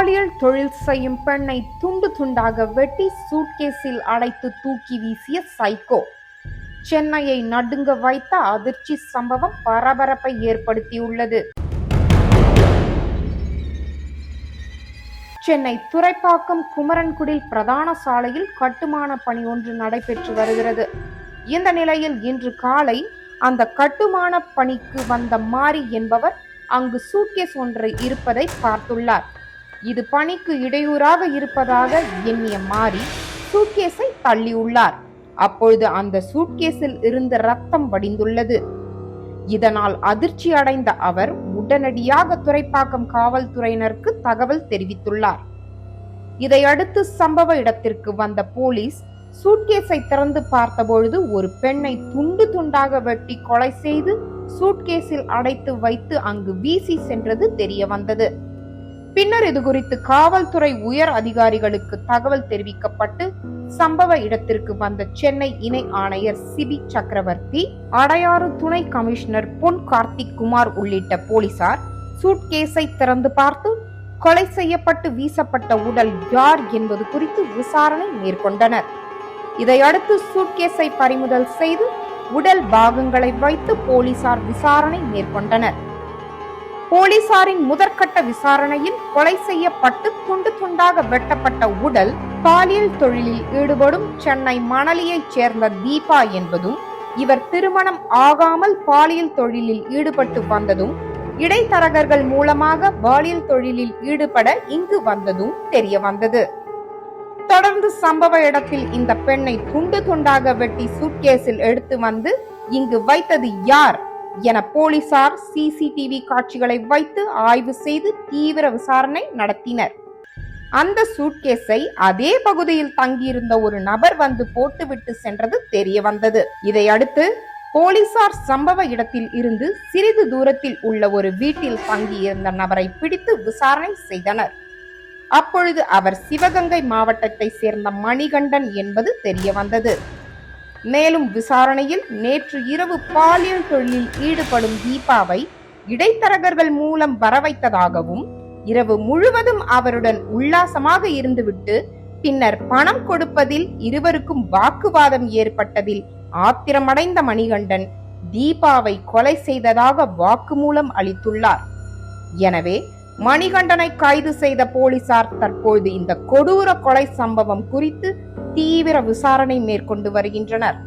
பாலியல் தொழில் செய்யும் பெண்ணை துண்டு துண்டாக வெட்டி சூட்கேஸில் அடைத்து தூக்கி வீசிய சைக்கோ. சென்னையை நடுங்க வைத்த அதிர்ச்சி சம்பவம் பரபரப்பை ஏற்படுத்தியுள்ளது. சென்னை துறைப்பாக்கம் குமரன்குடில் பிரதான சாலையில் கட்டுமான பணி ஒன்று நடைபெற்று வருகிறது. இந்த நிலையில் இன்று காலை அந்த கட்டுமான பணிக்கு வந்த மாரி என்பவர் அங்கு சூட்கேஸ் ஒன்று இருப்பதை பார்த்துள்ளார். இது பணிக்கு இடையூறாக இருப்பதாக எண்ணிய மாறி சூட்கேஸை தள்ளியுள்ளார். அப்பொழுது அந்த சூட்கேஸில் இருந்து ரத்தம் வடிந்துள்ளது. இதனால் அதிர்ச்சி அடைந்த அவர் உடனடியாக துறைப்பாக்கம் காவல்துறையினருக்கு தகவல் தெரிவித்துள்ளார். இதையடுத்து சம்பவ இடத்திற்கு வந்த போலீஸ் சூட்கேஸை திறந்து பார்த்தபொழுது ஒரு பெண்ணை துண்டு துண்டாக வெட்டி கொலை செய்து சூட்கேஸில் அடைத்து வைத்து அங்கு வீசி சென்றது தெரிய வந்தது பின்னர் இது குறித்து காவல்துறை உயர் அதிகாரிகளுக்கு தகவல் தெரிவிக்கப்பட்டு சம்பவ இடத்திற்கு வந்த சென்னை இணை ஆணையர் சிபி சக்கரவர்த்தி அடையாறு துணை கமிஷனர் பொன் கார்த்திக் குமார் உள்ளிட்ட போலீசார் சூட்கேஸை திறந்து பார்த்து கொலை செய்யப்பட்டு வீசப்பட்ட உடல் யார் என்பது குறித்து விசாரணை மேற்கொண்டனர். இதையடுத்து சூட்கேஸை பறிமுதல் செய்து உடல் பாகங்களை வைத்து போலீசார் விசாரணை மேற்கொண்டனர். போலீசாரின் முதற்கட்ட விசாரணையில் கொலை செய்யப்பட்டு துண்டு துண்டாக வெட்டப்பட்ட உடல் பாலியல் தொழிலில் ஈடுபடும் சென்னை மணலியைச் சேர்ந்த தீபா என்பதும் இவர் திருமணம் ஆகாமல் பாலியல் தொழிலில் ஈடுபட்டு வந்ததும் இடைத்தரகர்கள் மூலமாக பாலியல் தொழிலில் ஈடுபட இங்கு வந்ததும் தெரிய வந்தது. தொடர்ந்து சம்பவ இடத்தில் இந்த பெண்ணை துண்டு துண்டாக வெட்டி சூட்கேஸில் எடுத்து வந்து இங்கு வைத்தது யார்? என போலீசார் சிசிடிவி காட்சிகளை வைத்து ஆய்வு செய்து தீவிர விசாரணை நடத்தினர். அந்த சூட்கேஸை அதே பகுதியில் தங்கியிருந்த ஒரு நபர் வந்து போட்டுவிட்டு சென்றது தெரிய வந்தது இதையடுத்து போலீசார் சம்பவ இடத்தில் இருந்து சிறிது தூரத்தில் உள்ள ஒரு வீட்டில் தங்கியிருந்த நபரை பிடித்து விசாரணை செய்தனர். அப்பொழுது அவர் சிவகங்கை மாவட்டத்தை சேர்ந்த மணிகண்டன் என்பது தெரிய வந்தது மேலும் விசாரணையில் நேற்று இரவு பாலியல் தொழிலில் ஈடுபடும் தீபாவை இடைத்தரகர்கள் மூலம் வரவைத்ததாகவும் இரவு முழுவதும் அவருடன் உல்லாசமாக இருந்துவிட்டு பின்னர் பணம் கொடுப்பதில் இருவருக்கும் வாக்குவாதம் ஏற்பட்டதில் ஆத்திரமடைந்த மணிகண்டன் தீபாவை கொலை செய்ததாக வாக்குமூலம் அளித்துள்ளார். எனவே மணிகண்டனை கைது செய்த போலீசார் தற்போது இந்த கொடூர கொலை சம்பவம் குறித்து தீவிர விசாரணை மேற்கொண்டு வருகின்றனர்.